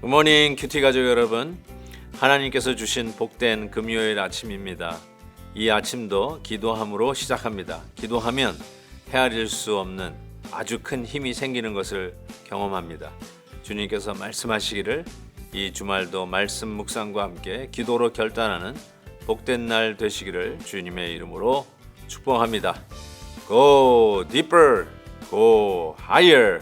굿모닝 큐티 가족 여러분. 하나님께서 주신 복된 금요일 아침입니다 이 아침도 기도함으로 시작합니다 기도하면 헤아릴 수 없는 아주 큰 힘이 생기는 것을 경험합니다 주님께서 말씀하시기를 이 주말도 말씀 묵상과 함께 기도로 결단하는 복된 날 되시기를 주님의 이름으로 축복합니다 Go deeper, go higher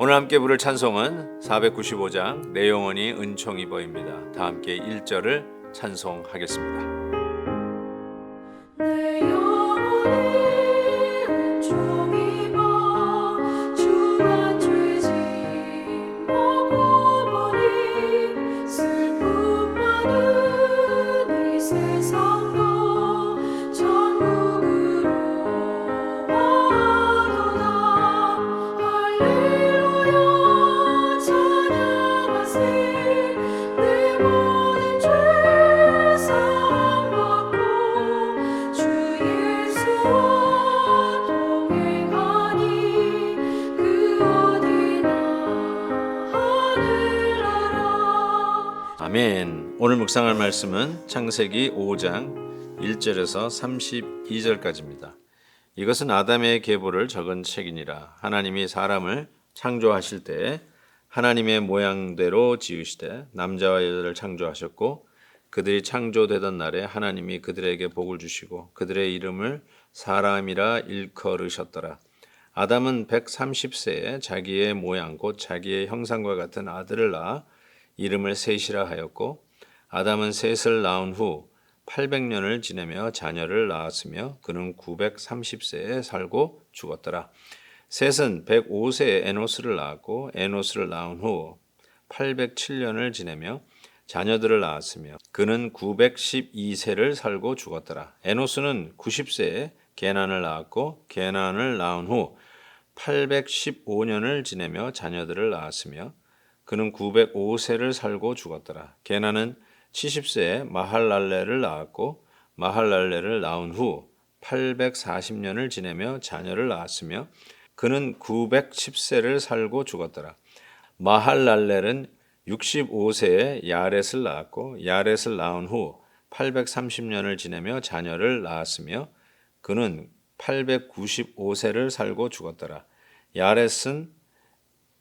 오늘 함께 부를 찬송은 495장 내 영혼이 은총이 보입니다. 다 함께 1절을 찬송하겠습니다. 아멘. 오늘 묵상할 말씀은 창세기 5장 1절에서 32절까지입니다. 이것은 아담의 계보를 적은 책이니라. 하나님이 사람을 창조하실 때 하나님의 모양대로 지으시되 남자와 여자를 창조하셨고 그들이 창조되던 날에 하나님이 그들에게 복을 주시고 그들의 이름을 사람이라 일컬으셨더라. 아담은 130세에 자기의 모양 곧 자기의 형상과 같은 아들을 낳아 이름을 셋이라 하였고 아담은 셋을 낳은 후 800년을 지내며 자녀를 낳았으며 그는 930세에 살고 죽었더라. 셋은 105세에 에노스를 낳았고 에노스를 낳은 후 807년을 지내며 자녀들을 낳았으며 그는 912세를 살고 죽었더라. 에노스는 90세에 게난을 낳았고 게난을 낳은 후 815년을 지내며 자녀들을 낳았으며 그는 905세를 살고 죽었더라. 게나는 70세에 마할랄레를 낳았고 마할랄레를 낳은 후 840년을 지내며 자녀를 낳았으며 그는 910세를 살고 죽었더라. 마할랄렐은 65세에 야렛을 낳았고 야렛을 낳은 후 830년을 지내며 자녀를 낳았으며 그는 895세를 살고 죽었더라. 야렛은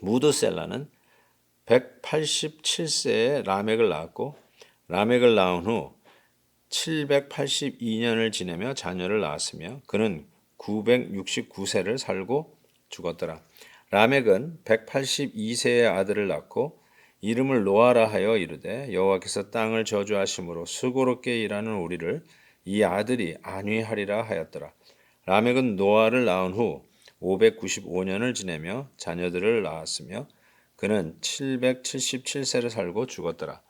무드셀라는 187세에 라멕을 낳았고 라멕을 낳은 후 782년을 지내며 자녀를 낳았으며 그는 969세를 살고 죽었더라. 라멕은 182세의 아들을 낳고 이름을 노아라 하여 이르되 여호와께서 땅을 저주하심으로 수고롭게 일하는 우리를 이 아들이 안위하리라 하였더라. 라멕은 노아를 낳은 후 595년을 지내며 자녀들을 낳았으며 그는 777세를 살고 죽었더라.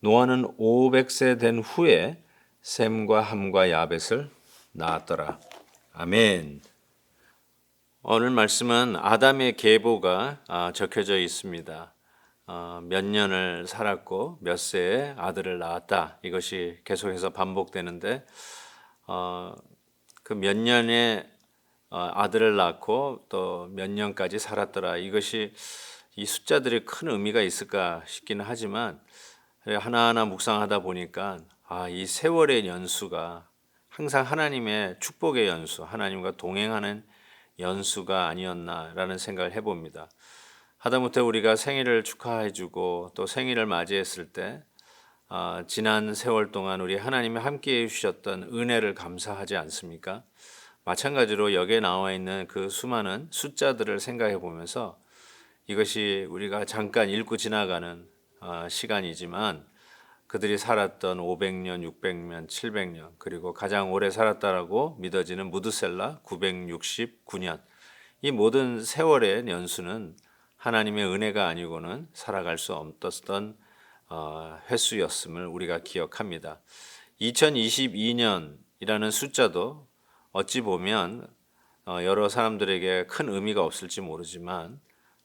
노아는 500세 된 후에 셈과 함과 야벳을 낳았더라. 아멘. 오늘 말씀은 아담의 계보가 아, 적혀져 있습니다. 어, 몇 년을 살았고 몇 세에 아들을 낳았다. 이것이 계속해서 반복되는데 어, 그몇 년에 어, 아들을 낳고 또 몇 년까지 살았더라. 이것이 이 숫자들이 큰 의미가 있을까 싶기는 하지만 하나하나 묵상하다 보니까 아, 이 세월의 연수가 항상 하나님의 축복의 연수, 하나님과 동행하는 연수가 아니었나라는 생각을 해봅니다. 하다못해 우리가 생일을 축하해주고 또 생일을 맞이했을 때 아, 지난 세월 동안 우리 하나님이 함께해 주셨던 은혜를 감사하지 않습니까? 마찬가지로 여기에 나와 있는 그 수많은 숫자들을 생각해 보면서 이것이 우리가 잠깐 읽고 지나가는 어, 시간이지만 그들이 살았던 500년, 600년, 700년 그리고 가장 오래 살았다라고 믿어지는 무드셀라 969년 이 모든 세월의 연수는 하나님의 은혜가 아니고는 살아갈 수 없었던 어, 횟수였음을 우리가 기억합니다. 2022년이라는 숫자도 어찌 보면 어, 여러 사람들에게 큰 의미가 없을지 모르지만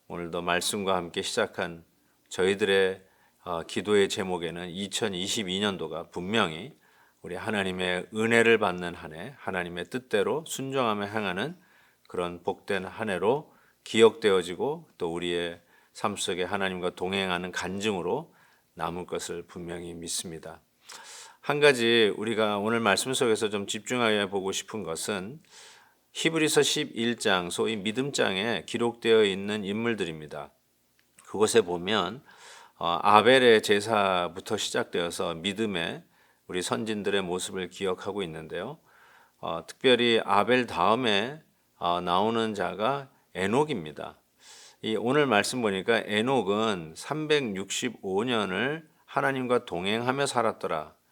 오늘도 말씀과 함께 시작한 저희들의 어, 기도의 제목에는 2022년도가 분명히 우리 하나님의 은혜를 받는 한 해, 하나님의 뜻대로 순종하며 향하는 그런 복된 한 해로 기억되어지고 또 우리의 삶 속에 하나님과 동행하는 간증으로 남을 것을 분명히 믿습니다. 한 가지 우리가 오늘 말씀 속에서 좀 집중하여 보고 싶은 것은 히브리서 11장 소위 믿음장에 기록되어 있는 인물들입니다. 그곳에 보면 어, 아벨의 제사부터 시작되어서 믿음의 우리 선진들의 모습을 기억하고 있는데요. 어, 특별히 아벨 다음에 어, 나오는 자가 에녹입니다. 이 오늘 말씀 보니까 에녹은 365년을 하나님과 동행하며 살았더라.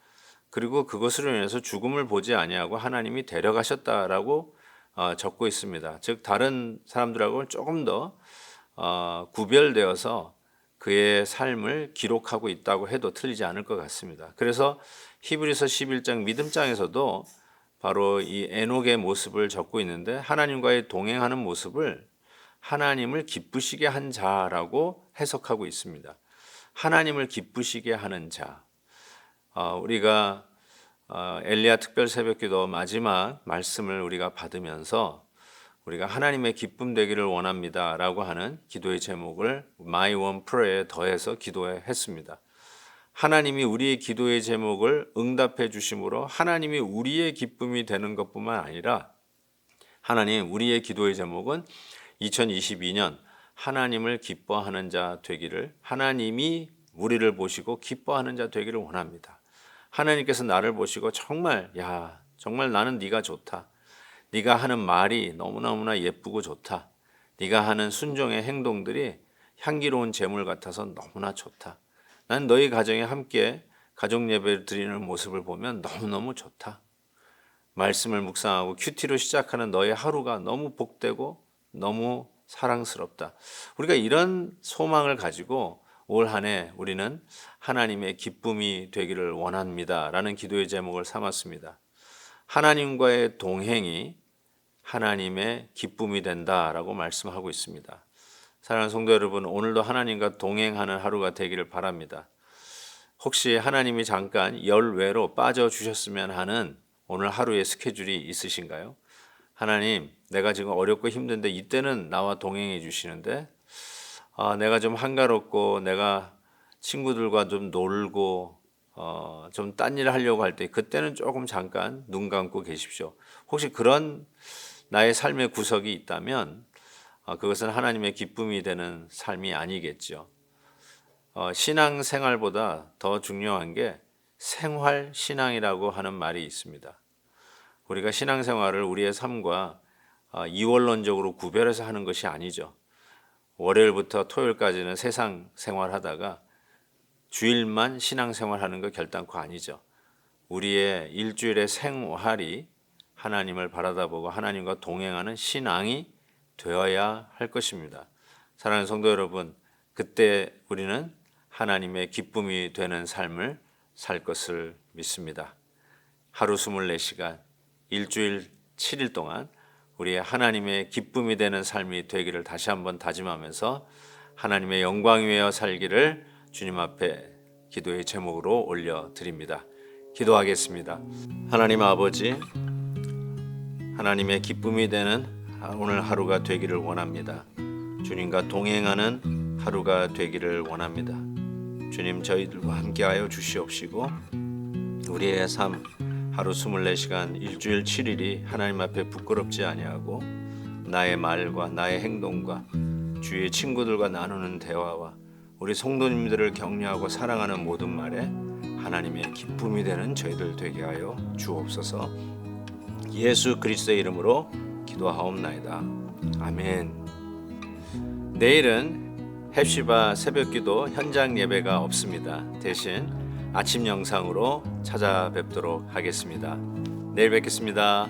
그리고 그것으로 인해서 죽음을 보지 아니하고 하나님이 데려가셨다라고 어, 적고 있습니다. 즉 다른 사람들하고는 조금 더 어, 구별되어서 그의 삶을 기록하고 있다고 해도 틀리지 않을 것 같습니다. 그래서 히브리서 11장 믿음장에서도 바로 이 에녹의 모습을 적고 있는데 하나님과의 동행하는 모습을 하나님을 기쁘시게 한 자라고 해석하고 있습니다. 하나님을 기쁘시게 하는 자. 어, 우리가 어, 엘리야 특별 새벽기도 마지막 말씀을 우리가 받으면서 우리가 하나님의 기쁨 되기를 원합니다라고 하는 기도의 제목을 My One Prayer에 더해서 기도했습니다. 하나님이 우리의 기도의 제목을 응답해 주심으로 하나님이 우리의 기쁨이 되는 것뿐만 아니라 하나님 우리의 기도의 제목은 2022년 하나님을 기뻐하는 자 되기를 하나님이 우리를 보시고 기뻐하는 자 되기를 원합니다. 하나님께서 나를 보시고 정말 야 정말 나는 네가 좋다. 네가 하는 말이 너무너무나 예쁘고 좋다. 네가 하는 순종의 행동들이 향기로운 제물 같아서 너무나 좋다. 난 너희 가정에 함께 가족 예배를 드리는 모습을 보면 너무너무 좋다. 말씀을 묵상하고 큐티로 시작하는 너의 하루가 너무 복되고 너무 사랑스럽다. 우리가 이런 소망을 가지고 올 한 해 우리는 하나님의 기쁨이 되기를 원합니다 라는 기도의 제목을 삼았습니다. 하나님과의 동행이 하나님의 기쁨이 된다 라고 말씀하고 있습니다. 사랑하는 성도 여러분, 오늘도 하나님과 동행하는 하루가 되기를 바랍니다. 혹시 하나님이 잠깐 열외로 빠져 주셨으면 하는 오늘 하루의 스케줄이 있으신가요? 하나님, 내가 지금 어렵고 힘든데 이때는 나와 동행해 주시는데 아, 내가 좀 한가롭고 내가 친구들과 좀 놀고 어, 좀 딴 일을 하려고 할 때 그때는 조금 잠깐 눈 감고 계십시오. 혹시 그런 나의 삶의 구석이 있다면 어, 그것은 하나님의 기쁨이 되는 삶이 아니겠죠. 어, 신앙 생활보다 더 중요한 게 생활 신앙이라고 하는 말이 있습니다. 우리가 신앙 생활을 우리의 삶과 어, 이원론적으로 구별해서 하는 것이 아니죠. 월요일부터 토요일까지는 세상 생활하다가 주일만 신앙 생활하는 거 결단코 아니죠. 우리의 일주일의 생활이 하나님을 바라다보고 하나님과 동행하는 신앙이 되어야 할 것입니다. 사랑하는 성도 여러분, 그때 우리는 하나님의 기쁨이 되는 삶을 살 것을 믿습니다. 하루 24시간, 일주일 7일 동안 우리의 하나님의 기쁨이 되는 삶이 되기를 다시 한번 다짐하면서 하나님의 영광 위하여 살기를 주님 앞에 기도의 제목으로 올려 드립니다. 기도하겠습니다. 하나님 아버지, 하나님의 기쁨이 되는 오늘 하루가 되기를 원합니다. 주님과 동행하는 하루가 되기를 원합니다. 주님 저희들과 함께하여 주시옵시고 우리의 삶 하루 24시간 일주일 7일이 하나님 앞에 부끄럽지 아니하고 나의 말과 나의 행동과 주위의 친구들과 나누는 대화와 우리 성도님들을 격려하고 사랑하는 모든 말에 하나님의 기쁨이 되는 저희들 되게 하여 주옵소서. 예수 그리스도의 이름으로 기도하옵나이다. 아멘. 내일은 헵시바 새벽기도 현장 예배가 없습니다. 대신 아침 영상으로 찾아뵙도록 하겠습니다. 내일 뵙겠습니다.